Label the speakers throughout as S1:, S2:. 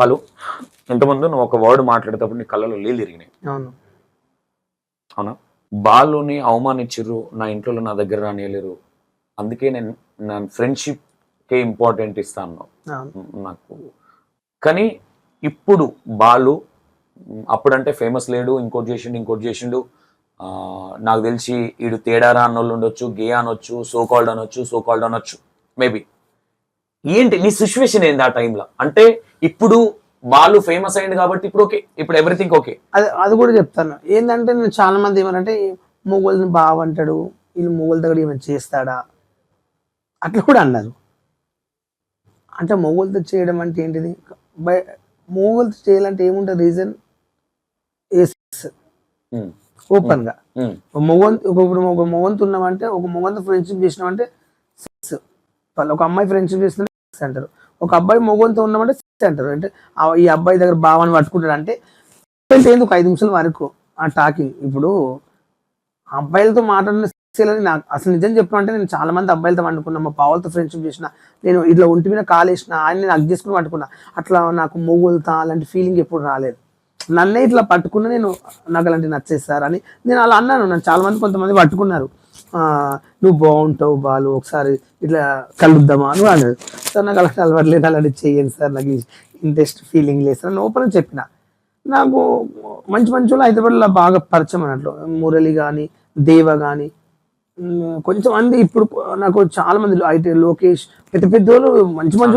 S1: వాళ్ళు. ఇంతకుముందు నువ్వు ఒక వర్డ్ మాట్లాడేటప్పుడు నీ కళ్ళలో నీళ్ళు తిరిగినాయి.
S2: అవును.
S1: అవునా? బాలుని అవమానించరు నా ఇంట్లో నా దగ్గర రానియలేరు. అందుకే నేను నా ఫ్రెండ్షిప్కే ఇంపార్టెంట్ ఇస్తాను. నాకు. కానీ ఇప్పుడు బాలు అప్పుడంటే ఫేమస్ లేడు ఇంకోటి చేసిండు ఇంకోటి చేసిండు. నాకు తెలిసి ఈడు తేడారా అన్నోళ్ళు ఉండొచ్చు గే అనొచ్చు సో కాల్డ్ అనొచ్చు సో కాల్డ్ అనొచ్చు. మేబీ ఏంటి? నీ సిచ్యువేషన్ ఏంది ఆ టైంలో అంటే ఇప్పుడు బాలు ఫేమస్ అయింది కాబట్టి ఇప్పుడు ఓకే ఇప్పుడు ఎవ్రీథింగ్ ఓకే
S2: అది అది కూడా చెప్తాను. ఏంటంటే నేను చాలా మంది ఏమనంటే మొగోళ్ళని బావంటాడు వీళ్ళు మొగోళ్ళ దగ్గర ఏమైనా చేస్తాడా? అట్లా కూడా అన్నారు. అంటే మొగోళ్ళతో చేయడం అంటే ఏంటిది? బై మొగోళ్ళతో చేయాలంటే ఏముంటుంది? రీజన్
S1: ఉమ్,
S2: ఓపెన్గా మొగంతు ఇప్పుడు ఒక మొగంతు ఉన్నామంటే ఒక మొగంతో ఫ్రెండ్షిప్ చేసినామంటే సెక్స్ వాళ్ళు ఒక అమ్మాయి ఫ్రెండ్షిప్ చేస్తుంటే సెక్స్ అంటారు. ఒక అబ్బాయి మొగంతో ఉన్నామంటే అంటారు. అంటే ఈ అబ్బాయి దగ్గర భావాన్ని పట్టుకుంటాడు అంటే అంటే ఎందుకు? ఐదు నిమిషాల వరకు ఆ టాకింగ్ ఇప్పుడు అబ్బాయిలతో మాట్లాడిన నాకు అసలు నిజం చెప్పాలంటే నేను చాలా మంది అబ్బాయిలతో వండుకున్నా మా పావులతో ఫ్రెండ్షిప్ చేసిన నేను ఇట్లా ఒంటి మీద కాలేసిన ఆయన నేను అగ్ చేసుకుని పట్టుకున్నా అట్లా నాకు మొగులుతా అలాంటి ఫీలింగ్ ఎప్పుడు రాలేదు. నన్నే ఇట్లా పట్టుకున్న నేను నాకు అలాంటి నచ్చేస్తారు అని నేను అలా అన్నాను. నన్ను చాలా మంది కొంతమంది పట్టుకున్నారు. నువ్వు బాగుంటావు బాలు ఒకసారి ఇట్లా కలుద్దామా? అని అన్నారు సార్ నాకు అలాంటి అలవాటు లేదు అలాంటి చెయ్యండి సార్ నాకు ఇంట్రెస్ట్ ఫీలింగ్ లేదు సార్ ఓపెన్ చెప్పిన. నాకు మంచి మంచి వాళ్ళు హైదరాబాద్లో బాగా పరిచయం అన్నట్లు. మురళి కానీ దేవ కానీ కొంచెం మంది ఇప్పుడు నాకు చాలా మంది ఐటీ లోకేష్ పెద్ద పెద్ద వాళ్ళు మంచి మంచి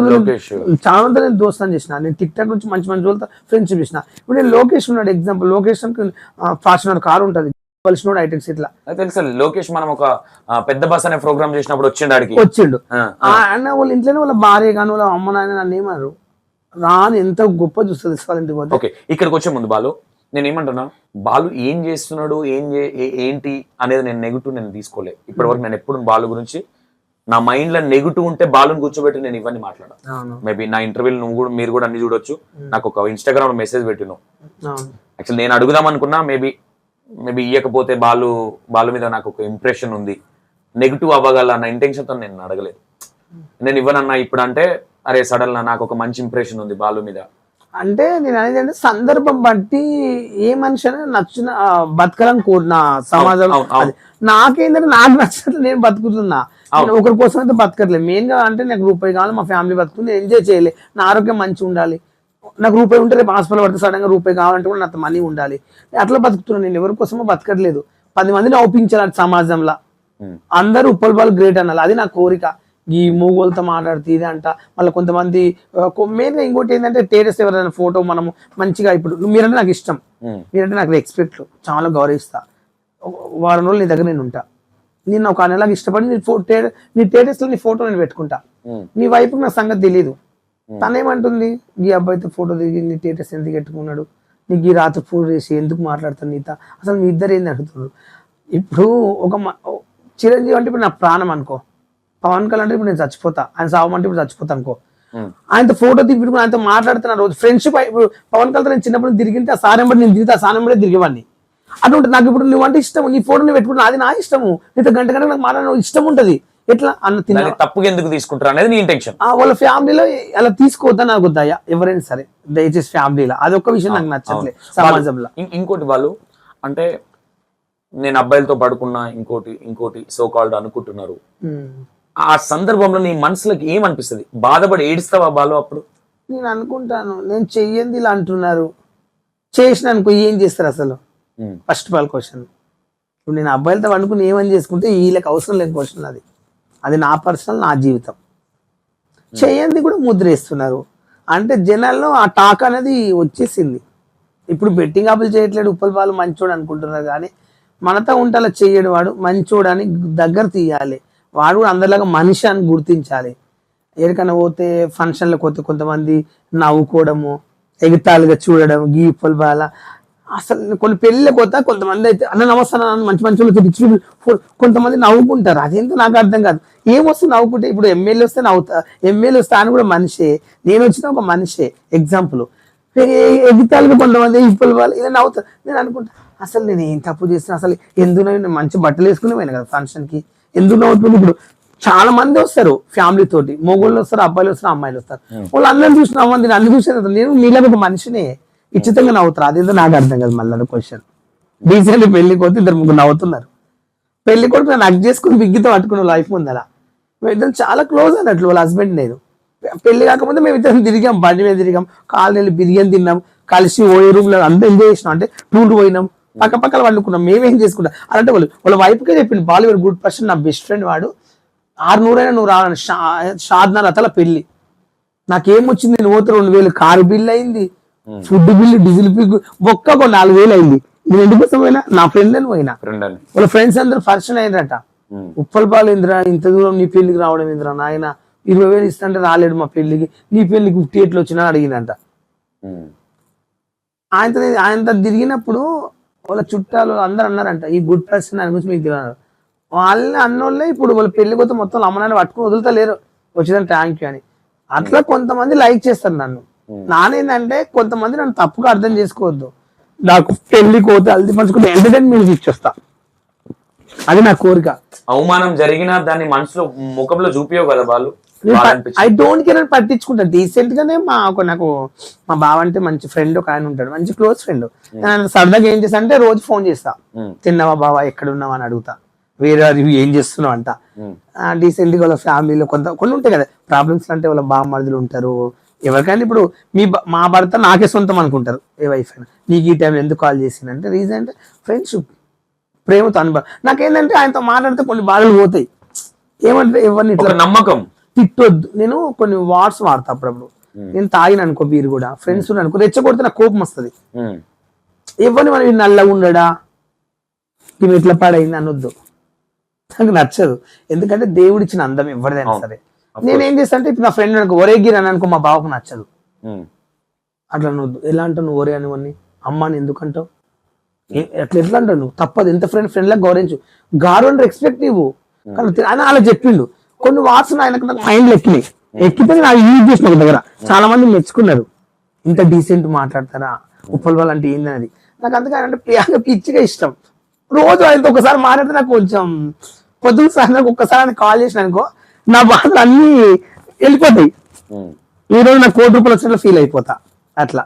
S2: చాలా మంది నేను దోస్తాను చేసిన. నేను టిక్ టాక్ నుంచి మంచి మంచి వాళ్ళతో ఫ్రెండ్షిప్ చేసిన. ఇప్పుడు నేను లోకేష్ ఉన్నాడు ఎగ్జాంపుల్ లోకేష్ ఫార్చునర్ కార్ ఉంటుంది. కలిసినోడు ఐటెక్స్ ఇట్లా.
S1: తెలుసు లోకేష్ మనం ఒక పెద్ద బస్ అనే ప్రోగ్రామ్ చేసినప్పుడు వచ్చిండు ఆడికి.
S2: వచ్చిండు. అన్న వాళ్ళ ఇంట్లోనే వాళ్ళ భార్య కానీ వాళ్ళ అమ్మ నాయన నన్ను ఏమన్నారు? రాని ఎంత గొప్ప చూస్తుంది వాళ్ళ ఇంటికి
S1: ఓకే ఇక్కడికి వచ్చే ముందు బాలు నేను ఏమంటున్నా బాలు ఏం చేస్తున్నాడు ఏం ఏంటి అనేది నేను నెగిటివ్ నేను తీసుకోలే. ఇప్పటి వరకు నేను ఎప్పుడు బాలు గురించి నా మైండ్లో నెగిటివ్ ఉంటే బాలుని కూర్చోబెట్టి నేను ఇవన్నీ మాట్లాడా
S2: అవును.
S1: మేబీ నా ఇంటర్వ్యూలు నువ్వు కూడా మీరు కూడా అన్ని చూడొచ్చు. నాకు ఒక ఇన్స్టాగ్రామ్లో మెసేజ్ పెట్టినావు యాక్చువల్ నేను అడుగుదాం అనుకున్నా మేబీ మేబీ ఇవ్వకపోతే బాలు బాలు మీద నాకు ఒక ఇంప్రెషన్ ఉంది. నెగిటివ్ అవ్వగల అన్న intention తో నేను అడగలేదు. నేను ఇవ్వనన్నా ఇప్పుడు అంటే అరే సడన్ నాకు ఒక మంచి ఇంప్రెషన్ ఉంది బాలు మీద.
S2: అంటే నేను అనేది అంటే సందర్భం బట్టి ఏ మనిషి అయినా నచ్చిన బతకాలని కోరిన సమాజంలో. అది. నాకేంటంటే నాకు నచ్చినట్లు నేను బతుకుతున్నా. నేను ఒకరి కోసం అయితే బతకట్లేదు. మెయిన్గా అంటే నాకు రూపాయి కావాలి మా ఫ్యామిలీ బతుకుతుంది ఎంజాయ్ చేయలే నా ఆరోగ్యం మంచిగా ఉండాలి. నాకు రూపాయి ఉంటే రేపు హాస్పిటల్ పడితే సడన్గా రూపాయి కావాలంటే కూడా నాకు మనీ ఉండాలి. అట్లా బతుకుతున్నాను నేను ఎవరి కోసమో బతకట్లేదు. పది మందిని ఒప్పించాలి సమాజంలో. అందరూ ఉప్పల్ గ్రేట్ అనాలి. అది నా కోరిక. ఈ మూగోలతో మాట్లాడితే ఇది అంట. మళ్ళీ కొంతమంది మెయిన్గా ఇంకోటి ఏంటంటే టేటస్ ఎవరైనా ఫోటో మనము మంచిగా ఇప్పుడు మీరంటే నాకు ఇష్టం. మీరంటే నాకు రెస్పెక్ట్ చాలా గౌరవిస్తా. వారం రోజులు నీ దగ్గర నేను ఉంటా. నేను ఒక నెలకి ఇష్టపడి నీ ఫో టే నీ నీ ఫోటో నేను పెట్టుకుంటా. నీ వైపు నాకు సంగతి తెలియదు తనేమంటుంది? ఈ అబ్బాయితో ఫోటో దిగి నీ టేటస్ ఎందుకు పెట్టుకున్నాడు? నీకు ఈ రాత్రి ఫోన్ చేసి ఎందుకు మాట్లాడతాను నీతో? అసలు మీ ఇద్దరు ఏంది అడుగుతున్నారు? ఇప్పుడు ఒక చిరంజీవి అంటే ఇప్పుడు నా ప్రాణం అనుకో. పవన్ కళ్యాణ్ అంటే ఇప్పుడు నేను చచ్చిపోతా. ఆయన సావమంటే ఇప్పుడు చచ్చిపోతా అనుకో.
S1: ఉమ్.
S2: ఆయనతో ఫోటో దిగి ఆయనతో మాట్లాడుతున్న రోజు ఫ్రెండ్షిప్ ఇప్పుడు పవన్ కళ్యాణ్ నేను చిన్నప్పుడు తిరిగింటే ఆ సార్ ఎంబడి నేను తిరిగితే ఆ సార్ ఎంబడే తిరిగేవాడిని. అటువంటి నాకు ఇప్పుడు నువ్వు అంటే ఇష్టం నీ ఫోటో నేను పెట్టుకున్నా అది నా ఇష్టము. నీతో గంట గంట నాకు మాట్లాడిన ఇష్టం ఉంటది. ఎట్లా? అన్న తిన్న.
S1: తప్పుగా ఎందుకు తీసుకుంటారు అనేది నీ ఇంటెన్షన్
S2: ఆ వాళ్ళ ఫ్యామిలీలో అలా తీసుకోవద్దని నాకు దయ ఎవరైనా సరే. దయచేసి ఫ్యామిలీలో. అది ఒక్క విషయం నాకు నచ్చట్లేదు సమాజంలో.
S1: ఇంకోటి వాళ్ళు అంటే నేను అబ్బాయిలతో పడుకున్నా ఇంకోటి ఇంకోటి సో కాల్డ్ అనుకుంటున్నారు. ఆ సందర్భంలో నీ మనసులోకి ఏమనిపిస్తుంది? బాధపడి ఏడుస్తావా బాలు అప్పుడు?
S2: నేను అనుకుంటాను. నేను చెయ్యంది ఇలా అంటున్నారు. చేసిన అనుకో ఏం చేస్తారు అసలు. ఫస్ట్ ఆఫ్ ఆల్ క్వశ్చన్ ఇప్పుడు నేను అబ్బాయిలతో వండుకుని ఏమని చేసుకుంటే వీళ్ళకి అవసరం లేని క్వశ్చన్ అది. అది నా పర్సనల్ నా జీవితం. చేయండి కూడా ముద్రేస్తున్నారు. అంటే జనాల్లో ఆ టాక్ అనేది వచ్చేసింది. ఇప్పుడు బెట్టింగ్ అప్పులు చేయట్లేడు ఉప్పల్ బాలు మంచోడు అనుకుంటున్నారు కానీ మనతో ఉంటే అలా వాడు మంచోడు అని దగ్గర తీయాలి. వాడు కూడా అందరిలాగా మనిషి అని గుర్తించాలి. ఎక్కడికైనా పోతే ఫంక్షన్లకు పోతే కొంతమంది నవ్వుకోవడము ఎగతాళిగా చూడడం గీ ఉప్పల్ బాల అసలు కొన్ని పెళ్ళిళ్ళకి పోతా కొంతమంది అయితే అన్న నమస్తే అన్న అని మంచి మంచి వాళ్ళతో రిచ్ people కొంతమంది నవ్వుకుంటారు. అదేంటో నాకు అర్థం కాదు. ఏమొస్తే నవ్వుకుంటే ఇప్పుడు ఎమ్మెల్యే వస్తే నవ్వుతా ఎమ్మెల్యే వస్తే ఆయన కూడా మనిషే. నేను వచ్చిన ఒక మనిషే. ఎగ్జాంపుల్ ఎగితాలుగా కొంతమంది ఇప్పుడు వాళ్ళు ఇలా నవ్వుతారు నేను అనుకుంటా అసలు నేను ఏం తప్పు చేస్తున్నా? అసలు ఎందుకు? నేను మంచి బట్టలు వేసుకుని పోయినా కదా ఫంక్షన్కి ఎందుకు నవ్వుతుంది ఇప్పుడు? చాలా మంది వస్తారు ఫ్యామిలీ తోటి. మొగోళ్ళు వస్తారు అబ్బాయిలు వస్తారు అమ్మాయిలు వస్తారు. వాళ్ళు అందరిని చూసిన అమ్మ అన్ని చూసిన నేను నీళ్ళకి ఒక మనిషిని. ఉచితంగా నవ్వుతారు. అదేదో నాకు అర్థం కాదు మళ్ళీ క్వశ్చన్ డీసెంట్ పెళ్ళి కొద్ది ఇద్దరు ముగ్గురు నవ్వుతున్నారు. పెళ్ళి కొడుకు నన్ను అగ్ చేసుకుని బిగ్గితో పట్టుకున్న లైఫ్ ముందర. ఇద్దరు చాలా క్లోజ్ అన్నట్లు వాళ్ళ హస్బెండ్ నేను. పెళ్ళి కాకపోతే మేము ఇద్దరం తిరిగాం బండి మీద తిరిగాం కాలు వెళ్ళి బిర్యానీ తిన్నాం కలిసి ఓయే రూమ్లో అంతా ఎంజాయ్ చేసినాం. అంటే టూర్ పోయినాం పక్క పక్కల వండుకున్నాం మేమేం చేసుకుంటాం? అలాంటి వాళ్ళు వాళ్ళ వైఫ్కే చెప్పింది బాలీవుడ్ గుడ్ పర్సన్ నా బెస్ట్ ఫ్రెండ్ వాడు. ఆరు నూరైనా నువ్వు షా షాద్నా లతల పెళ్ళి. నాకేం వచ్చింది? నువ్వు రెండు వేలు కారు బిల్ అయింది. ఫుడ్ బిల్లు డీజిల్ బిల్ ఒక్క ఒక నాలుగు వేలు అయింది. నేను ఎందుకోసం పోయినా? నా ఫ్రెండ్ అని పోయినా.
S1: అని
S2: వాళ్ళ ఫ్రెండ్స్ అందరూ ఫంక్షన్ అయినరట
S1: ఉమ్.
S2: ఉప్పల్ పాలు ఇందిరా ఇంత దూరం నీ పెళ్ళికి రావడం ఇందిరా నాయన? ఇరవై వేలు ఇస్తాంటే రాలేడు మా పెళ్ళికి నీ పెళ్ళికి ఫిఫ్టీ ఎట్లు వచ్చినా అడిగినంట. ఆయనతో ఆయనతో తిరిగినప్పుడు వాళ్ళ చుట్టాలు అందరూ అన్నారంట ఈ గుడ్ పర్సన్ ఆయన గురించి మీకు తెలియదు. వాళ్ళని అన్నోళ్ళే ఇప్పుడు వాళ్ళ పెళ్ళి కొత్త మొత్తం అమ్మనాన్ని పట్టుకుని వదులుతలేరు. వచ్చిందని థ్యాంక్ యూ అని. అట్లా కొంతమంది లైక్ చేస్తారు నన్ను. నానేందంటే కొంతమంది నన్ను తప్పుగా అర్థం చేసుకోవద్దు. నాకు పెళ్ళి కోత హల్దీ పంచుకుంటే ఎంటర్టైన్మెంట్ ఇచ్చొస్తా. అది నా కోరిక.
S1: అవమానం జరిగినా దాన్ని మనసులో ముఖంలో చూపియవు కదా వాళ్ళు.
S2: ఐ డోంట్ కేర్ అని పట్టించుకుంటా. డీసెంట్ గానే మా ఒక నాకు మా బావ అంటే మంచి ఫ్రెండ్ ఒక ఆయన ఉంటాడు. మంచి క్లోజ్ ఫ్రెండ్ నేను సరదాగా ఏం చేస్తా అంటే రోజు ఫోన్ చేస్తా.
S1: ఉమ్.
S2: తిన్నావా బావా? ఎక్కడ ఉన్నావా అని అడుగుతా. వేరే రివ్యూ ఏం చేస్తున్నావు? అంట. డీసెంట్గా వాళ్ళ ఫ్యామిలీలో కొంత కొన్ని ఉంటాయి కదా. ప్రాబ్లమ్స్ అంటే వాళ్ళ బామ్మర్దులు ఉంటారు. ఎవరికైనా ఇప్పుడు మీ మా భర్త నాకే సొంతం అనుకుంటారు. ఏ వైఫ్ అయినా. నీకు ఈ టైంలో ఎందుకు కాల్ చేసిందంటే రీజన్ అంటే ఫ్రెండ్షిప్ ప్రేమతో అనుభవం నాకేంటంటే ఆయనతో మాట్లాడితే కొన్ని బాధలు పోతాయి. ఏమంటే ఎవరిని ఇట్లా
S1: నమ్మకం.
S2: తిట్టొద్దు. నేను కొన్ని వాట్స్ వాడతా అప్పుడప్పుడు. నేను తాగిన అనుకో బీరు కూడా ఫ్రెండ్స్ అనుకో రెచ్చగొడితే నాకు కోపం వస్తుంది. ఎవరిని మనం నల్లగా ఉండడా? ఈమె ఇట్లా పాడైంది అనొద్దు. నాకు నచ్చదు. ఎందుకంటే దేవుడు ఇచ్చిన అందం ఎవరిదైనా. సరే. నేను ఏం చేస్తా అంటే ఇప్పుడు నా ఫ్రెండ్ అనుకో ఒరే గిరి అని అనుకో మా బావకు నచ్చదు.
S1: ఉమ్.
S2: అట్లా అనొద్దు ఎలా అంటావు నువ్వు ఒరే అని అమ్మాని ఎందుకంటావు ఏ- అట్లా ఎట్లా అంటావు నువ్వు? తప్పదు ఎంత ఫ్రెండ్ ఫ్రెండ్ లా గౌరవించు. గారు అని రెస్పెక్ట్ తి- ఆయన అలా చెప్పిండు. కొన్ని వాట్స్ ఆయనకు నాకు మైండ్ ఎక్కినాయి. ఎక్కితే నాకు యూజ్ చేసిన ఒక దగ్గర. చాలా మంది మెచ్చుకున్నారు. ఇంత డీసెంట్ మాట్లాడతారా? ఉప్పల్ వాళ్ళు అంటే ఏందనేది నాకు అందుకని అంటే ప్రియాగా పిచ్చిగా ఇష్టం. రోజు ఆయనతో ఒకసారి మాట్లాడితే నాకు కొంచెం పొద్దున సాయంత్రం ఒక్కసారి ఆయన కాల్ చేసిన అనుకో నా బాధలు అన్ని వెళ్ళిపోతాయి. ఈ రోజు నాకు కోటి రూపాయలు వచ్చినట్లు ఫీల్ అయిపోతా. అట్లా.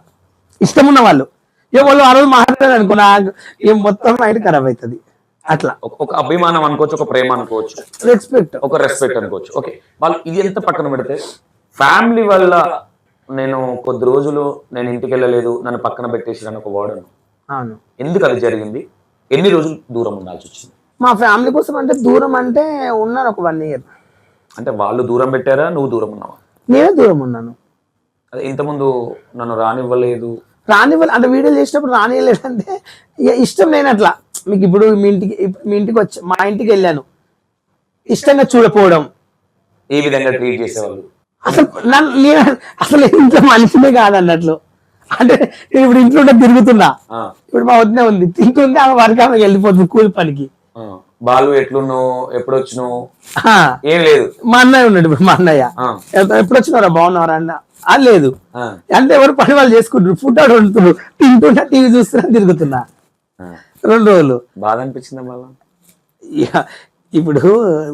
S2: ఇష్టం ఉన్న వాళ్ళు. ఏ వాళ్ళు ఆ రోజు మాట్లాడారు అనుకో నాకు ఏం మొత్తం మైండ్ ఖరాబ్ అవుతుంది. అట్లా.
S1: ఒక- అభిమానం అనుకోవచ్చు ఒక ప్రేమ అనుకోవచ్చు.
S2: రెస్పెక్ట్
S1: ఒక రెస్పెక్ట్ అనుకోవచ్చు. ఓకే వాళ్ళు ఇది ఎంత పక్కన పెడితే ఫ్యామిలీ వల్ల నేను కొద్ది రోజులు నేను ఇంటికి వెళ్ళలేదు నన్ను పక్కన పెట్టేసి ఒక వాడను
S2: అవును.
S1: ఎందుకు అది జరిగింది? ఎన్ని రోజులు దూరం ఉండాల్సి వచ్చింది?
S2: మా ఫ్యామిలీ కోసం అంటే దూరం అంటే ఉన్నాను ఒక వన్ ఇయర్
S1: అంటే వాళ్ళు దూరం పెట్టారా? నువ్వు దూరం ఉన్నావా?
S2: నేనే దూరం ఉన్నాను.
S1: అదే ఇంతకుముందు నన్ను రానివ్వలేదు.
S2: రానివ్వాలి అంటే వీడియోలు చేసినప్పుడు రానివ్వలేదు అంటే ఇక ఇష్టం లేని అట్లా మీకు ఇప్పుడు మీ ఇంటికి ఇప్పుడు మీ ఇంటికి వచ్చి మా ఇంటికి వెళ్ళాను. ఇష్టంగా చూడపోవడం.
S1: ఏ విధంగా ట్రీట్ చేసేవాళ్ళు.
S2: అసలు నన్ను నేను అసలు ఇంట్లో మనిషినే కాదు అన్నట్లు అంటే నేను ఇప్పుడు ఇంట్లో ఉంటే తిరుగుతున్నా. ఇప్పుడు మా వద్ద ఉంది. తింటుంది ఆమె వరకు ఆమె వెళ్ళిపోతుంది కూలి పనికి.
S1: బాలు ఎట్లున్నావు ఎప్పుడు వచ్చినావు ఏం లేదు.
S2: మా అన్నయ్య ఉన్నాడు ఇప్పుడు మా అన్నయ్య. ఎప్పుడు వచ్చినారా బాగున్నారా అన్న? ఆ లేదు. అంటే ఎవరు పని వాళ్ళు చేసుకుంటారు ఫుడ్ ఆర్డర్ వండుతున్నారు తింటున్నా టీవీ చూస్తున్నా తిరుగుతున్నా. రెండు రోజులు.
S1: బాధ అనిపించిందా మళ్ళా
S2: ఇప్పుడు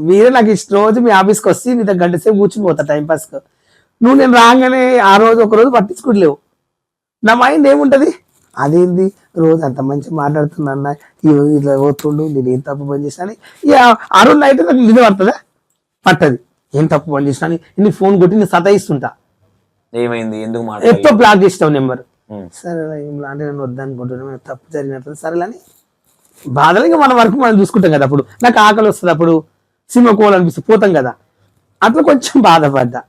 S2: మీరే నాకు ఇష్టం రోజు మీ ఆఫీస్కి వస్తే నీతో గంట సేపు కూర్చుని పోతా టైం పాస్కి. నువ్వు నేను రాగానే ఆ రోజు ఒక రోజు పట్టించుకోవట్లేవు నా మైండ్ ఏముంటది? అదేంది? రోజు అంత మంచి మాట్లాడుతున్నా ఇట్లా పోతుండు నేను ఏం తప్పు పని ఇక ఆ రోజు నైట్ నాకు నిజం పడుతుందా పట్టది. ఏం తప్పు పని చేసినా అని నీ ఫోన్ కొట్టి నేను సతాయిస్తుంటా.
S1: ఏమైంది? ఎందుకు
S2: ఎప్పుడో బ్లాక్ చేస్తావు నెంబర్ సరే అంటే నేను వద్దనుకుంటున్నా తప్పు జరిగినట్లు సరే అని. బాధలు ఇంకా మన వరకు మనం చూసుకుంటాం కదా అప్పుడు. నాకు ఆకలి వస్తుంది అప్పుడు. సినిమా కోవాలనిపిస్తుంది పోతాం కదా. అట్లా కొంచెం బాధపడ్డా.